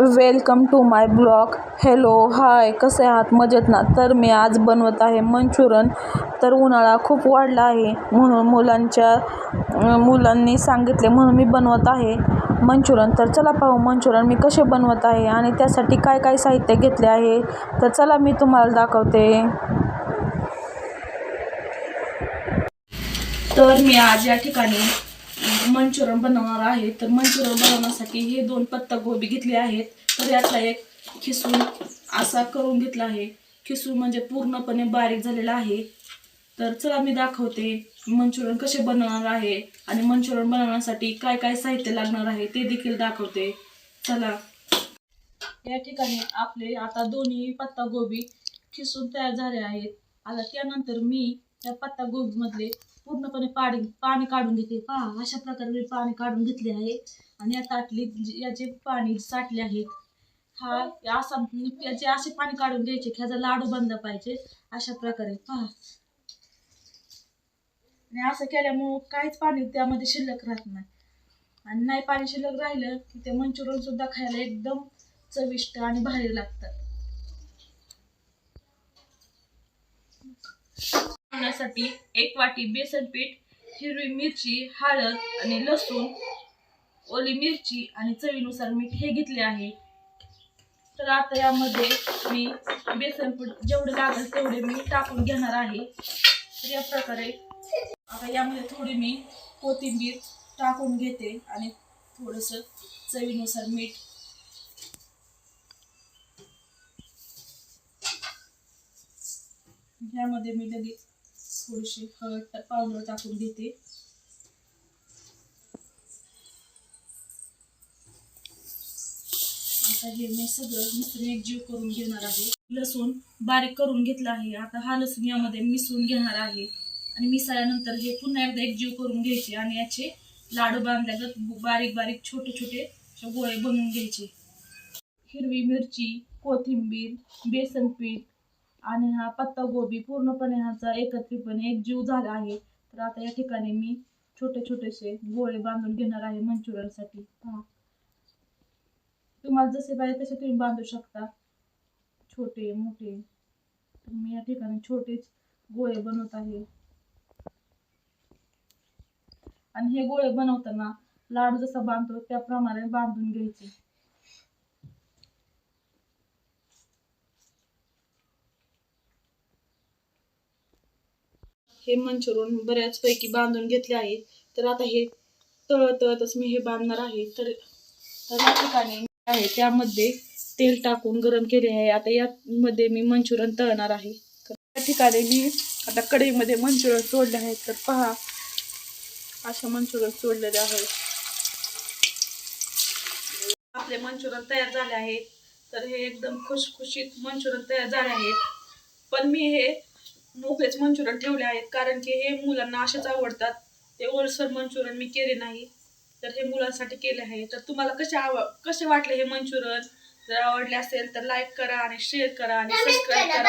Welcome to my blog. Hello hi कसे आहात? मजेत ना? तर मी आज बनवत आहे मंचुरन तर उन्हाळा खूप वाढला आहे म्हणून मुलांच्या मुलांनी सांगितले म्हणून मी बनवत आहे मंचुरन तर चला पाहू मंचुरन मी कसे बनवत आहे आणि त्यासाठी काय काय साहित्य घेतले आहे. तर चला मी तुम्हाला दाखवते. तर मी आज या ठिकाणी मंचुरन बनवणार आहे. तर मंचुरन बनवण्यासाठी हे दोन पत्ता गोबी घेतले आहेत. तर यातला एक खिसून असा करून घेतला आहे. खिसून म्हणजे पूर्णपणे बारीक झालेला आहे. तर चला मी दाखवते मंचुरन कसे बनवणार आहे आणि मंचुरन बनवण्यासाठी काय काय साहित्य लागणार आहे ते देखील दाखवते. चला. या ठिकाणी आपले आता दोन्ही पत्ता गोबी खिसून तयार झाले आहेत. आता त्यानंतर मी त्या पत्ता गोबीमधले पूर्णपणे पाणी पाणी काढून घेते. पहा अशा प्रकारे मी पाणी काढून घेतले आहे. आणि या ताटलीत याचे पाणी साठले आहेत हा असा याचे असे पाणी काढून घ्यायचे की ह्याचा लाडू बंद पाहिजे. अशा प्रकारे पहा. आणि असं केल्यामुळं काहीच पाणी त्यामध्ये शिल्लक राहत नाही. आणि नाही पाणी शिल्लक राहिलं की ते मंचुरियन सुद्धा खायला एकदम चविष्ट आणि भारी लागतात बनवण्यासाठी एक वाटी बेसन पीठ हिरवी मिरची हळद आणि लसूण ओली मिरची आणि चवीनुसार मीठ हे घेतले आहे. तर आता यामध्ये मी बेसन पीठ जेवढे लागेल तेवढे मी टाकून घेणार आहे. तर या प्रकारे आता यामध्ये थोडी मी कोथिंबीर टाकून घेते आणि थोडंसं चवीनुसार मीठ. यामध्ये मी लगेच थोडीशी हळद पावडर टाकून घेते. आता हे मी सगळं मिसळून एकजीव करून घेणार आहे. लसूण बारीक करून घेतला आहे. आता हा लसूण यामध्ये मिसळून घेणार आहे. आणि मिसळल्यानंतर हे पुन्हा एकदा एकजीव करून घ्यायचे आणि याचे लाडू बांधल्यागत बारीक बारीक छोटे छोटे गोळे बनवून घ्यायचे. हिरवी मिरची कोथिंबीर बेसन पीठ आणि हा पत्ता गोबी पूर्णपणे ह्याचा एकत्रितपणे एक जीव झाला आहे. तर आता या ठिकाणी मी छोटे छोटेसे गोळे बांधून घेणार आहे मंचुरियनसाठी. पहा. तुम्हाला जसे पाहिजे तसे तुम्ही बांधू शकता. छोटे मोठे. तुम्ही मी या ठिकाणी छोटेच गोळे बनवत आहे. आणि हे गोळे बनवताना लाडू जसा बांधतो त्याप्रमाणे बांधून घ्यायचे. हे मंचुरियन बऱ्याचपैकी बांधून घेतले आहेत. तर आता हे तळतळतच मी हे बांधणार आहे. तर तर या ठिकाणी मी आहे. त्यामध्ये तेल टाकून गरम केले आहे. आता यामध्ये मी मंचुरियन तळणार आहे. तर या ठिकाणी मी आता कढईमध्ये मंचुरियन सोडले आहेत तर पहा अशा मंचुरियन सोडलेले आहेत. आपले मंचुरियन तयार झाले आहेत. तर हे एकदम खुशखुशीत मंचुरियन तयार झाले आहेत. पण मी हे मोकळेच मंचुरियन ठेवले आहेत. कारण की हे मुलांना असेच आवडतात. ते ओलसर मंचुरियन मी केले नाही. तर हे मुलांसाठी केले आहे. तर तुम्हाला कसे आव कसे वाटले हे मंचुरियन? जर आवडले असेल तर लाईक करा आणि शेअर करा आणि सबस्क्राईब करा.